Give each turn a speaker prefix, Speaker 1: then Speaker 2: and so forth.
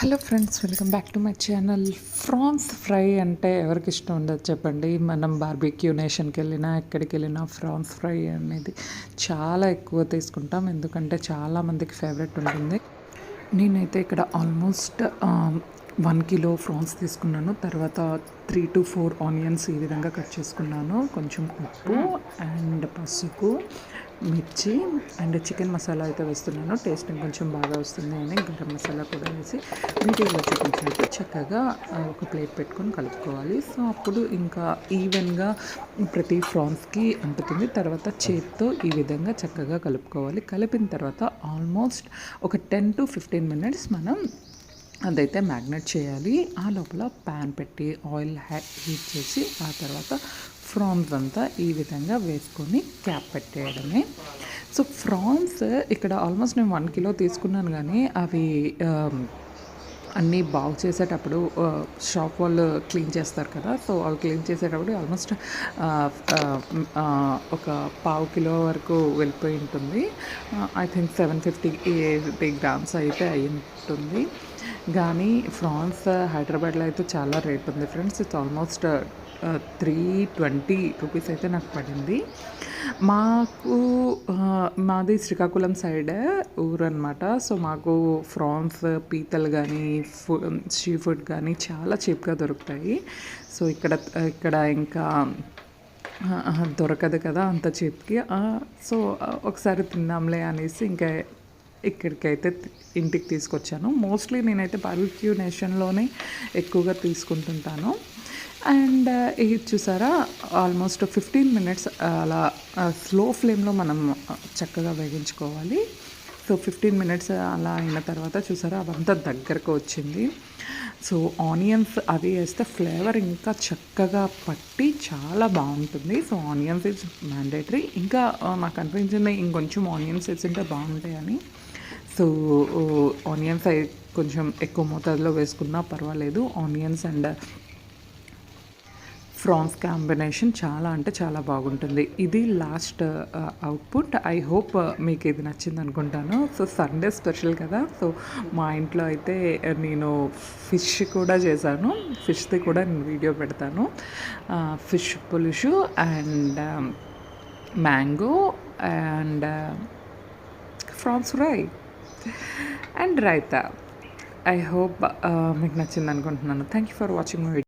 Speaker 1: Hello friends welcome back to my channel. Prawns fry అంటే ఎవరికి ఇష్టం ఉండదు చెప్పండి. మనం బార్బిక్యూ నేషన్కి వెళ్ళినా ఎక్కడికి వెళ్ళినా ఫ్రాన్స్ ఫ్రై అనేది చాలా ఎక్కువ తీసుకుంటాం. ఎందుకంటే చాలా మందికి ఫేవరెట్ ఉంటుంది. నేనైతే ఇక్కడ ఆల్మోస్ట్ వన్ కిలో ఫ్రాన్స్ తీసుకున్నాను. తర్వాత త్రీ టు ఫోర్ ఆనియన్స్ ఈ విధంగా కట్ చేసుకున్నాను. కొంచెం ఉప్పు అండ్ పసుపు. మిర్చి అండ్ చికెన్ మసాలా అయితే వేస్తున్నాను. టేస్టింగ్ కొంచెం బాగా వస్తుంది అని గరం మసాలా కూడా వేసి వీటిలో చూపించినట్టు చక్కగా ఒక ప్లేట్ పెట్టుకొని కలుపుకోవాలి. సో అప్పుడు ఇంకా ఈవెన్గా ప్రతి ఫ్రాన్స్కి అంటుతుంది. తర్వాత చేత్తో ఈ విధంగా చక్కగా కలుపుకోవాలి. కలిపిన తర్వాత ఆల్మోస్ట్ ఒక టెన్ టు ఫిఫ్టీన్ మినిట్స్ మనం అదైతే మ్యాగ్నెట్ చేయాలి. ఆ లోపల ప్యాన్ పెట్టి ఆయిల్ హీట్ చేసి ఆ తర్వాత ఫ్రాన్స్ అంతా ఈ విధంగా వేసుకొని క్యాప్ పెట్టేయడమే. సో ఫ్రాన్స్ ఇక్కడ ఆల్మోస్ట్ నేను వన్ కిలో తీసుకున్నాను కానీ అవి అన్నీ బాగు చేసేటప్పుడు షాప్ వాళ్ళు క్లీన్ చేస్తారు కదా. సో వాళ్ళు క్లీన్ చేసేటప్పుడు ఆల్మోస్ట్ ఒక పావు కిలో వరకు వెళ్ళిపోయి ఉంటుంది. I think seven fifty eighty grams అయితే అయి ఉంటుంది. కానీ ఫ్రాన్స్ హైదరాబాద్లో అయితే చాలా రేట్ ఉంది friends. It's almost three twenty rupees అయితే నాకు పడింది. మాకు మాది శ్రీకాకుళం సైడ్ ఊరు అనమాట సో మాకు ఫ్రాన్స్ పీతలు కానీ ఫు సీ ఫుడ్ కానీ చాలా చీప్గా దొరుకుతాయి. సో ఇక్కడ ఇక్కడ ఇంకా దొరకదు కదా అంత చీప్కి సో ఒకసారి తిందాంలే అనేసి ఇంకా ఇక్కడికైతే ఇంటికి తీసుకొచ్చాను. మోస్ట్లీ నేనైతే బార్బిక్యూ నేషన్లోనే ఎక్కువగా తీసుకుంటుంటాను. అండ్ ఇది చూసారా? ఆల్మోస్ట్ ఫిఫ్టీన్ మినిట్స్ అలా స్లో ఫ్లేమ్లో మనం చక్కగా వేగించుకోవాలి. సో ఫిఫ్టీన్ మినిట్స్ అలా అయిన తర్వాత చూసారా? అవంతా దగ్గరకు వచ్చింది. సో ఆనియన్స్ అవి వేస్తే ఫ్లేవర్ ఇంకా చక్కగా పట్టి చాలా బాగుంటుంది. So onions is mandatory. ఇంకా నాకు అనిపించింది ఇంకొంచెం ఆనియన్స్ వేసింటే బాగుంటాయని సో ఆనియన్స్ అవి కొంచెం ఎక్కువ మోతాదులో వేసుకున్నా పర్వాలేదు. ఆనియన్స్ అండ్ ఫ్రాన్స్ కాంబినేషన్ చాలా అంటే చాలా బాగుంటుంది. ఇది లాస్ట్ అవుట్పుట్. ఐ హోప్ మీకు ఇది నచ్చింది అనుకుంటాను. సో సండే స్పెషల్ కదా. సో మా ఇంట్లో అయితే నేను ఫిష్ కూడా చేశాను. ఫిష్ది కూడా నేను వీడియో పెడతాను. ఫిష్ పులుసు and mango and prawns fry and raita. I hope మీకు నచ్చింది అనుకుంటున్నాను. Thank you for watching my